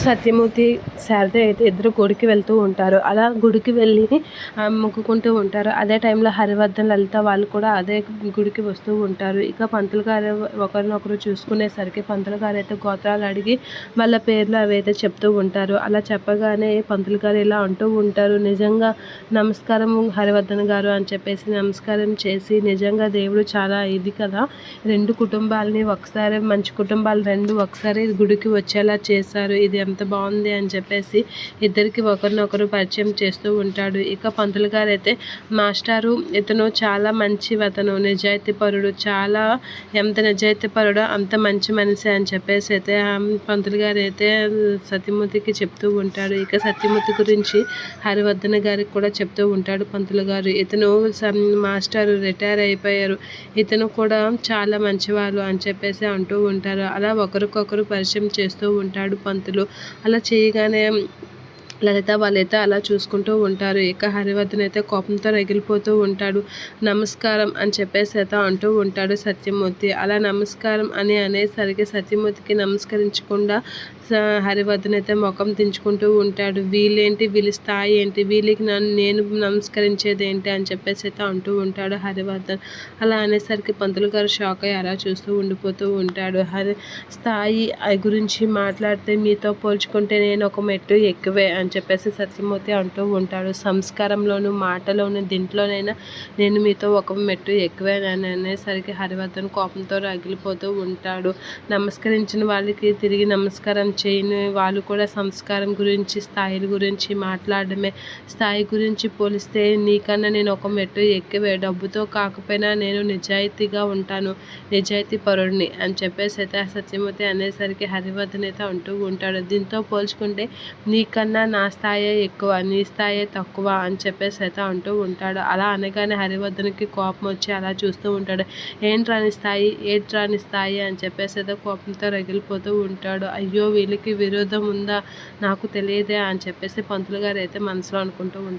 సత్యమూర్తి శారద అయితే ఇద్దరు గుడికి వెళ్తూ ఉంటారు. అలా గుడికి వెళ్ళి మొక్కుకుంటూ ఉంటారు. అదే టైంలో హరివర్ధన్ లలిత వాళ్ళు కూడా అదే గుడికి వస్తూ ఉంటారు. ఇక పంతులు గారు ఒకరినొకరు చూసుకునేసరికి పంతులు గారు అయితే గోత్రాలు అడిగి వాళ్ళ పేర్లు అవి అయితే చెప్తూ ఉంటారు. అలా చెప్పగానే పంతులు గారు ఇలా అంటూ ఉంటారు నిజంగా నమస్కారం హరివర్ధన్ గారు అని చెప్పేసి నమస్కారం చేసి నిజంగా దేవుడు చాలా ఇది కదా. రెండు కుటుంబాలని ఒకసారి మంచి కుటుంబాలు రెండు ఒకసారి గుడికి వచ్చేలా చేశారు. ఇది ఎంత బాగుంది అని చెప్పేసి ఇద్దరికి ఒకరినొకరు పరిచయం చేస్తూ ఉంటాడు. ఇక పంతులు గారు అయితే మాస్టారు ఇతను చాలా మంచి అతను నిజాయితీ పరుడు చాలా ఎంత నిజాయితీ పరుడో అంత మంచి మనిషి అని చెప్పేసి అయితే పంతులు గారు అయితే సత్యమూర్తికి చెప్తూ ఉంటాడు. ఇక సత్యమూర్తి గురించి హరివర్ధన గారికి కూడా చెప్తూ ఉంటాడు పంతులు గారు. ఇతను మాస్టారు రిటైర్ అయిపోయారు. ఇతను కూడా చాలా మంచివాళ్ళు అని చెప్పేసి అంటూ ఉంటారు. అలా ఒకరికొకరు పరిచయం చేస్తూ ఉంటాడు పంతులు. అలా చేయగానే లలిత వాళ్ళైతే అలా చూసుకుంటూ ఉంటారు. ఇక హరివర్ధన్ అయితే కోపంతో రగిలిపోతూ ఉంటాడు. నమస్కారం అని చెప్పేసి అయితే అంటూ ఉంటాడు సత్యమూర్తి. అలా నమస్కారం అని అనేసరికి సత్యమూర్తికి నమస్కరించకుండా హరివర్ధన్ అయితే ముఖం దించుకుంటూ ఉంటాడు. వీళ్ళేంటి? వీళ్ళ స్థాయి ఏంటి? వీళ్ళకి నన్ను నేను నమస్కరించేది ఏంటి? అని చెప్పేసి అయితే అంటూ ఉంటాడు హరివర్ధన్. అలా అనేసరికి పంతులు గారు షాక్ అయ్యి అలా చూస్తూ ఉండిపోతూ ఉంటాడు. హరి స్థాయి గురించి మాట్లాడితే మీతో పోల్చుకుంటే నేను ఒక మెట్టు ఎక్కువే అని చెప్పేసి సత్యమూర్తి అంటూ ఉంటాడు. సంస్కారంలోను మాటలోను దీంట్లోనైనా నేను మీతో ఒక మెట్టు ఎక్కువేనని అనేసరికి హరివర్ధన్ కోపంతో రగిలిపోతూ ఉంటాడు. నమస్కరించిన వాళ్ళకి తిరిగి నమస్కారం చేయని వాళ్ళు కూడా సంస్కారం గురించి స్థాయిల గురించి మాట్లాడడమే. స్థాయి గురించి పోలిస్తే నీకన్నా నేను ఒక మెట్టు ఎక్కువే. డబ్బుతో కాకపోయినా నేను నిజాయితీగా ఉంటాను. నిజాయితీ పరుడిని అని చెప్పేసి అయితే సత్యమూర్తి అనేసరికి హరివర్ధన్ అయితే అంటూ ఉంటాడు. దీంతో పోల్చుకుంటే నీకన్నా నా స్థాయే ఎక్కువ నీ స్థాయే తక్కువ అని చెప్పేసి అయితే అంటూ ఉంటాడు. అలా అనగానే హరివర్ధన్కి కోపం వచ్చి అలా చూస్తూ ఉంటాడు. ఏంట్రాని స్థాయి? ఏంట్రాని స్థాయి? అని చెప్పేసి అయితే కోపంతో రగిలిపోతూ ఉంటాడు. అయ్యో వీళ్ళకి విరోధం ఉందా? నాకు తెలియదే అని చెప్పేసి పంతులు గారు అయితే మనసులో అనుకుంటూ ఉంటారు.